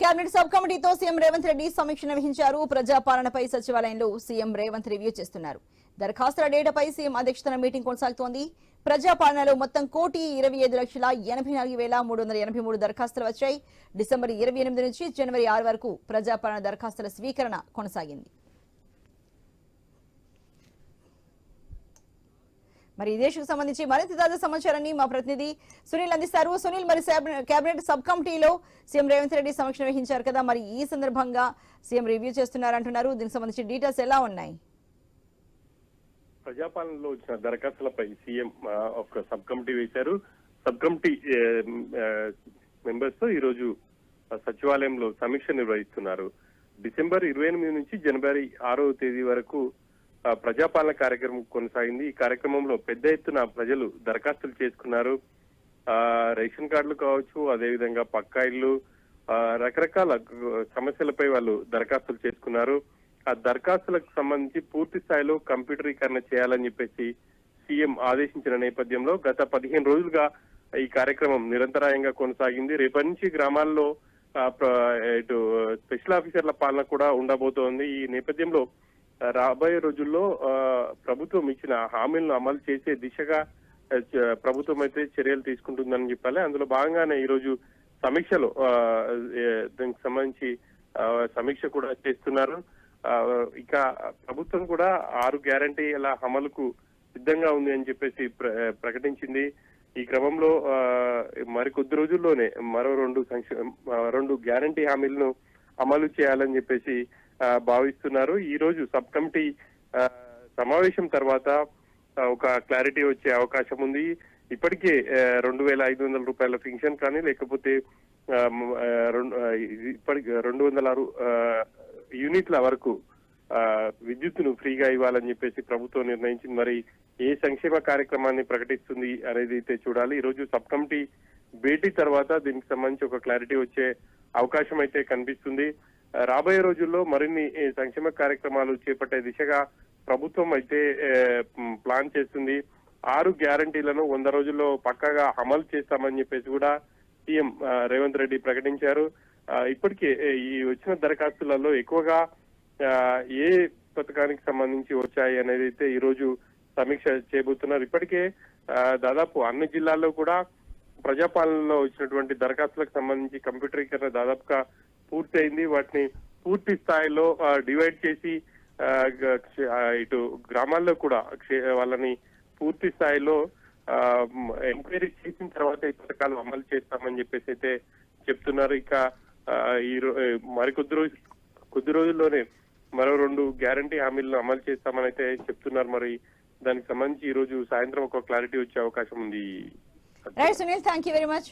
Cabinet sub కమిటీతో CM Revanth Reddy సమీక్ష నిర్వహించారు. ప్రజాపాలనపై సచివాలయంలో సీఎం రేవంత్ రివ్యూ చేస్తున్నారు. దరఖాస్తుల డేటాపై సీఎం అధ్యక్షతన మీటింగ్ కొనసాగుతోంది. ప్రజాపాలనలో మొత్తం కోటి ఇరవై ఐదు లక్షల ఎనభై నాలుగు వేల మూడు వందల ఎనభై మూడు దరఖాస్తులు వచ్చాయి. డిసెంబర్ ఇరవై ఎనిమిది నుంచి జనవరి ఆరు వరకు ప్రజాపాలన దరఖాస్తుల స్వీకరణ కొనసాగింది. మరి ఈ దేశకు సంబంధించి మరింత తాజా సమాచారాన్ని మా ప్రతినిధి సునీల్ అందిస్తారు. సునీల్ మరి కేబినెట్ సబ్ కమిటీలో సీఎం రేవంత్ రెడ్డి సమీక్ష వహించారు కదా మరి ఈ సందర్భంగా సీఎం రివ్యూ చేస్తున్నారంటున్నారు దీనికి సంబంధించి డీటెయిల్స్ ఎలా ఉన్నాయి? ప్రజాపాలనలో వచ్చిన దరఖాస్తులపై సీఎం ఒక సబ్ కమిటీ వేశారు. సబ్ కమిటీ మెంబర్స్తో ఈ రోజు సచివాలయంలో సమీక్ష నిర్వహిస్తున్నారు. డిసెంబర్ ఇరవై ఎనిమిది నుంచి జనవరి ఆరో తేదీ వరకు ప్రజాపాలన కార్యక్రమం కొనసాగింది. ఈ కార్యక్రమంలో పెద్ద ఎత్తున ప్రజలు దరఖాస్తులు చేసుకున్నారు. ఆ, రేషన్ కార్డులు కావచ్చు అదేవిధంగా పక్కా ఇళ్ళు ఆ, రకరకాల సమస్యలపై వాళ్ళు దరఖాస్తులు చేసుకున్నారు. ఆ దరఖాస్తులకు సంబంధించి పూర్తి స్థాయిలో కంప్యూటరీకరణ చేయాలని చెప్పేసి సీఎం ఆదేశించిన నేపథ్యంలో గత పదిహేను రోజులుగా ఈ కార్యక్రమం నిరంతరాయంగా కొనసాగింది. రేపటి నుంచి గ్రామాల్లో ఇటు స్పెషల్ ఆఫీసర్ల పాలన కూడా ఉండబోతోంది. ఈ నేపథ్యంలో రాబోయే రోజుల్లో ఆ, ప్రభుత్వం ఇచ్చిన హామీలను అమలు చేసే దిశగా ప్రభుత్వం అయితే చర్యలు తీసుకుంటుందని చెప్పాలి. అందులో భాగంగానే ఈ రోజు సమీక్షలో దీనికి సంబంధించి ఆ, సమీక్ష కూడా చేస్తున్నారు. ఆ, ఇక ప్రభుత్వం కూడా ఆరు గ్యారంటీల అమలుకు సిద్ధంగా ఉంది అని చెప్పేసి ప్ర- ప్రకటించింది. ఈ క్రమంలో ఆ, మరి కొద్ది రోజుల్లోనే మరో రెండు సంక్ష రెండు గ్యారంటీ హామీలను అమలు చేయాలని చెప్పేసి భావిస్తున్నారు. ఈ రోజు సబ్ కమిటీ సమావేశం తర్వాత ఒక క్లారిటీ వచ్చే అవకాశం ఉంది. ఇప్పటికే రెండు వేల ఐదు వందల రూపాయల పెన్షన్ కానీ లేకపోతే రెండు ఇప్పటికి రెండు వందల ఆరు ఆ, యూనిట్ల వరకు విద్యుత్ను విద్యుత్తును ఫ్రీగా ఇవ్వాలని చెప్పేసి ప్రభుత్వం నిర్ణయించింది. మరి ఏ సంక్షేమ కార్యక్రమాన్ని ప్రకటిస్తుంది అనేది అయితే చూడాలి. ఈ రోజు సబ్ కమిటీ భేటీ తర్వాత దీనికి సంబంధించి ఒక క్లారిటీ వచ్చే అవకాశం అయితే కనిపిస్తుంది. రాబోయే రోజుల్లో మరిన్ని సంక్షేమ కార్యక్రమాలు చేపట్టే దిశగా ప్రభుత్వం అయితే ప్లాన్ చేస్తుంది. ఆరు గ్యారంటీలను వంద రోజుల్లో పక్కాగా అమలు చేస్తామని చెప్పేసి కూడా సీఎం రేవంత్ రెడ్డి ప్రకటించారు. ఇప్పటికే ఈ వచ్చిన దరఖాస్తులలో ఎక్కువగా ఆ, ఏ పథకానికి సంబంధించి వచ్చాయి అనేది అయితే ఈ రోజు సమీక్ష చేయబోతున్నారు. ఇప్పటికే ఆ, దాదాపు అన్ని జిల్లాల్లో కూడా ప్రజాపాలనలో వచ్చినటువంటి దరఖాస్తులకు సంబంధించి కంప్యూటరీకరణ దాదాపుగా పూర్తి అయింది వాటిని పూర్తి స్థాయిలో డివైడ్ చేసి ఇటు గ్రామాల్లో కూడా వాళ్ళని పూర్తి స్థాయిలో ఎంక్వైరీ చేసిన తర్వాత ఈ పథకాలు అమలు చేస్తామని చెప్పేసి అయితే చెప్తున్నారు. ఇక ఈ మరికొద్ది మరి కొద్ది రోజు కొద్ది రోజుల్లోనే మరో రెండు గ్యారంటీ హామీలను అమలు చేస్తామని అయితే చెప్తున్నారు. మరి దానికి సంబంధించి ఈ రోజు సాయంత్రం ఒక క్లారిటీ వచ్చే అవకాశం ఉంది. Right Sunil thank you very much